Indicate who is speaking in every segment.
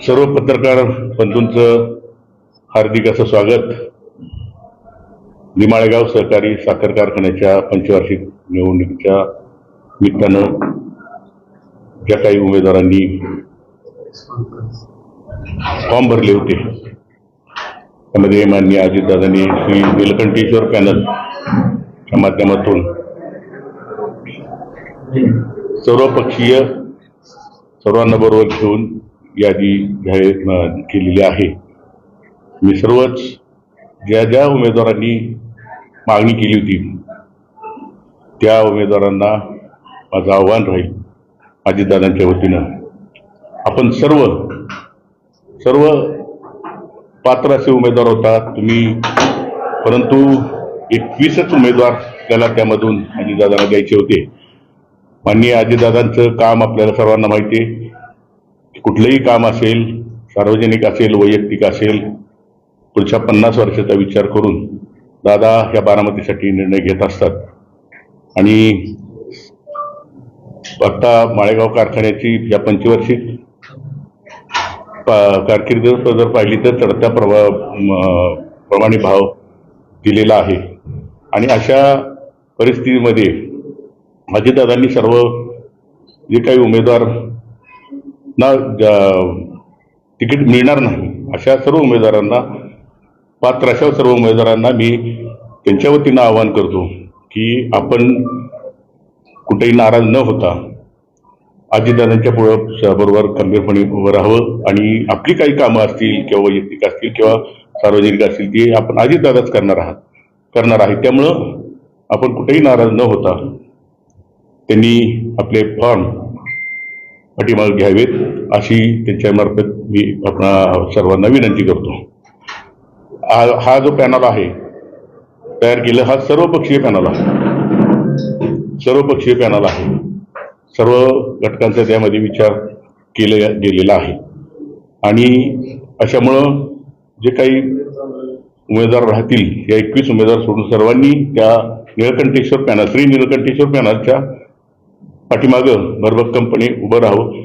Speaker 1: सर्व पत्रकार बंधूंचं हार्दिक असं स्वागत. निमाळेगाव सहकारी साखर कारखान्याच्या पंचवार्षिक निवडणुकीच्या निमित्तानं ज्या काही उमेदवारांनी फॉर्म भरले होते त्यामध्ये मान्य अजितदादांनी श्री निलकंठेश्वर पॅनलच्या माध्यमातून सर्वपक्षीय सर्वांना बरोबर घेऊन यादी जाहीर केलेली आहे. मी सर्वच ज्या ज्या उमेदवारांनी मागणी केली होती त्या उमेदवारांना माझं आव्हान राहील अजितदादांच्या वतीनं. आपण सर्व सर्व पात्र असे उमेदवार होतात तुम्ही परंतु एकवीसच उमेदवार त्याला त्यामधून अजितदादांना द्यायचे होते. माननीय आजीदादांचं काम आपल्याला सर्वांना माहिती आहे. कुठलंही काम असेल सार्वजनिक असेल वैयक्तिक असेल पुढच्या पन्नास वर्षाचा विचार करून दादा या बारामतीसाठी निर्णय घेत असतात. आणि आत्ता माळेगाव कारखान्याची या पंचवार्षिक पा- कारकीर्द जर पाहिली तर चढत्या प्रभा प्रमाणे भाव दिलेला आहे. आणि अशा परिस्थितीमध्ये अजितदादांनी सर्व जे काही उमेदवार ना तिकीट मिळणार नाही अशा सर्व उमेदवारांना पात्र अशा सर्व उमेदवारांना मी त्यांच्या वतीनं आवाहन करतो की आपण कुठेही नाराज न होता अजितदादांच्या पुढं बरोबर खंबीरपणे उभं राहावं आणि आपली काही कामं असतील किंवा वैयक्तिक असतील किंवा सार्वजनिक असतील ती आपण अजितदादाच करणार आहात करणार आहे. त्यामुळं आपण कुठेही नाराज न होता त्यांनी आपले फॉर्म पाठीमाग घ्यावेत अशी त्यांच्यामार्फत मी आपणा सर्वांना विनंती करतो. हा हा जो पॅनल आहे तयार केलं हा सर्वपक्षीय पॅनल आहे. सर्वपक्षीय पॅनल आहे. सर्व घटकांचा त्यामध्ये विचार केला गेलेला आहे. आणि अशामुळं जे काही उमेदवार राहतील या एकवीस उमेदवार सोडून सर्वांनी त्या निळकंठेश्वर पॅनल श्री निळकंठेश्वर पॅनलच्या पाठीमागं भरभक्कमपणे उभं राहावं.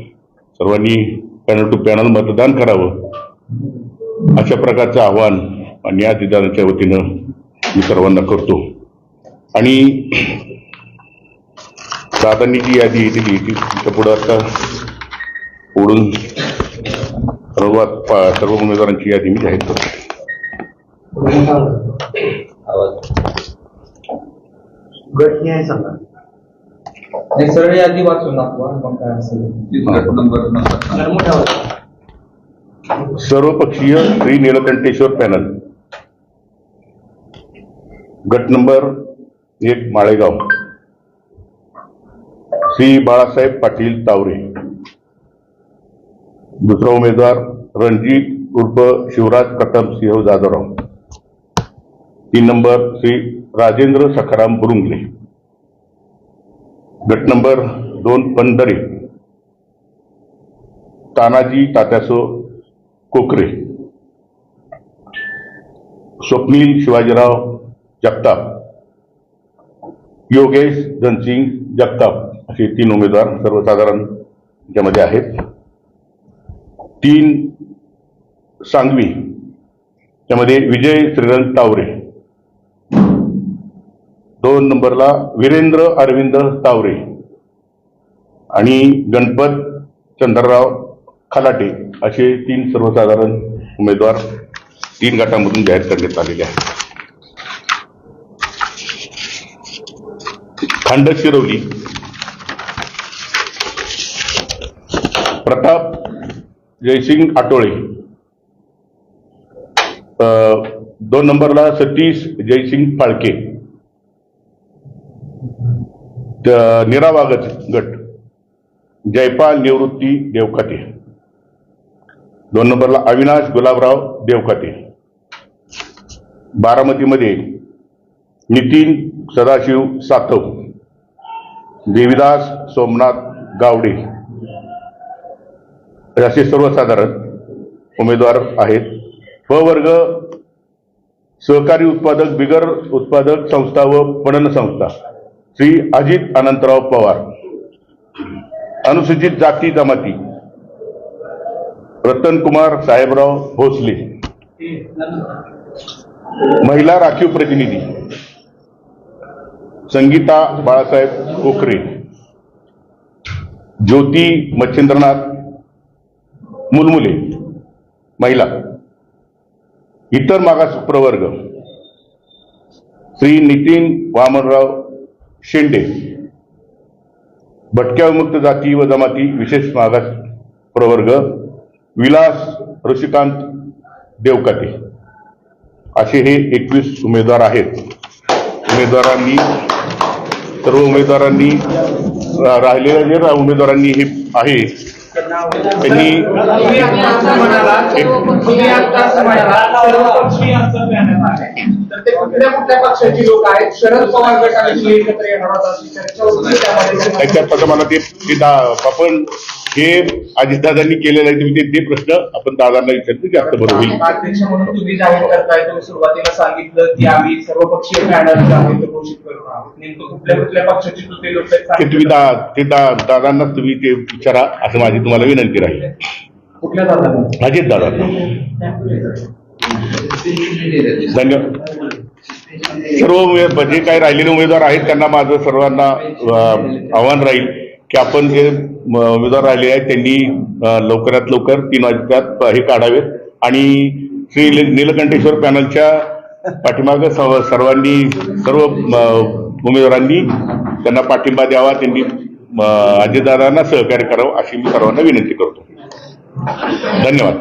Speaker 1: सर्वांनी पॅनल टू पॅनल मतदान करावं. अशा प्रकारचं आव्हान आणि अजितदादांच्या वतीनं मी सर्वांना करतो. आणि दादांनी जी यादी दिली ती तुमच्या पुढं आता ओढून सर्वात पा- सर्व उमेदवारांची यादी मी जाहीर करतो.
Speaker 2: गट न्याय सांगा
Speaker 3: नाही सरळ यादी वाचून दाखवा मग काय असेल.
Speaker 1: सर्वपक्षीय श्री निळकंठेश्वर पॅनल. गट नंबर एक माळेगाव. श्री बाळासाहेब पाटील तावरे. दुसरा उमेदवार रणजित उर्फ शिवराज प्रताप सिंह जाधवराव. तीन नंबर श्री राजेंद्र सखाराम बुरुंगले. गट नंबर दोन पंधरे तानाजी तात्यासो कोकरे. स्वप्नील शिवाजीराव जगताप. योगेश धनसिंग जगताप असे तीन उमेदवार सर्वसाधारण याच्यामध्ये आहेत. तीन सांगवी त्यामध्ये विजय श्रीरंग तावरे. दोन नंबरला वीरेंद्र अरविंद तावरे आणि गणपत चंद्रराव खलाटे असे तीन सर्वसाधारण उमेदवार तीन गटामधून जाहीर करण्यात आलेले आहेत. खंड शिरवली प्रताप जयसिंग आटोळे दोन नंबरला सतीश जयसिंग फाळके त- निरावागत गट. जयपाल निवृत्ती देवखाते दोन नंबरला अविनाश गुलाबराव देवखाते बारामतीमध्ये नितीन सदाशिव सातव. देविदास सोमनाथ गावडे. असे सर्वसाधारण उमेदवार आहेत. फ वर्ग सहकारी उत्पादक बिगर उत्पादक संस्था व पणन संस्था. श्री अजित अनंतराव पवार अनुसूचित जाती जमाती रतन कुमार साहेबराव भोसले महिला राखीव प्रतिनिधी संगीता बाळासाहेब कोकरे ज्योती मच्छिंद्रनाथ मुलमुले महिला इतर मागास प्रवर्ग श्री नितीन वामनराव शेंडे भटक्या विमुक्त जाती व जमाती विशेष मागास प्रवर्ग विलास ऋषिकांत देवकाटे. असे हे एकवीस उमेदवार आहेत. उमेदवारांनी सर्व उमेदवारांनी राहिलेल्या जे उमेदवारांनी हे आहे त्यांनी त्याच्यात आता मला ते आपण हे अजितदादांनी केलेलं आहे तुम्ही ते ते प्रश्न आपण दादांना विचारतो जास्त बरोबर होईल.
Speaker 3: अध्यक्ष म्हणून तुम्ही जाहीर करताय तुम्ही सुरुवातीला सांगितलं की आम्ही सर्वपक्षीय पॅनल घोषित आहोत. नेमकं कुठल्या कुठल्या पक्षाची
Speaker 1: ते तुम्ही दा ते दा दादांनाच तुम्ही ते विचारा असं माझी तुम्हाला विनंती राहील.
Speaker 3: कुठल्या दादा
Speaker 1: अजित दादा धन्यवाद. सर्व जे काही राहिलेले उमेदवार आहेत त्यांना माझं सर्वांना आव्हान राहील. की आपण जे उमेदवार राहिले आहेत त्यांनी लवकरात लवकर तीन वाजतात हे काढावेत. आणि श्री नीलकंठेश्वर पॅनलच्या पाठीमागं सर्व- सर्वांनी सर्व उमेदवारांनी त्यांना पाठिंबा द्यावा त्यांनी म, सहकार्य करावं अशी मी सर्वांना विनंती करतो. धन्यवाद.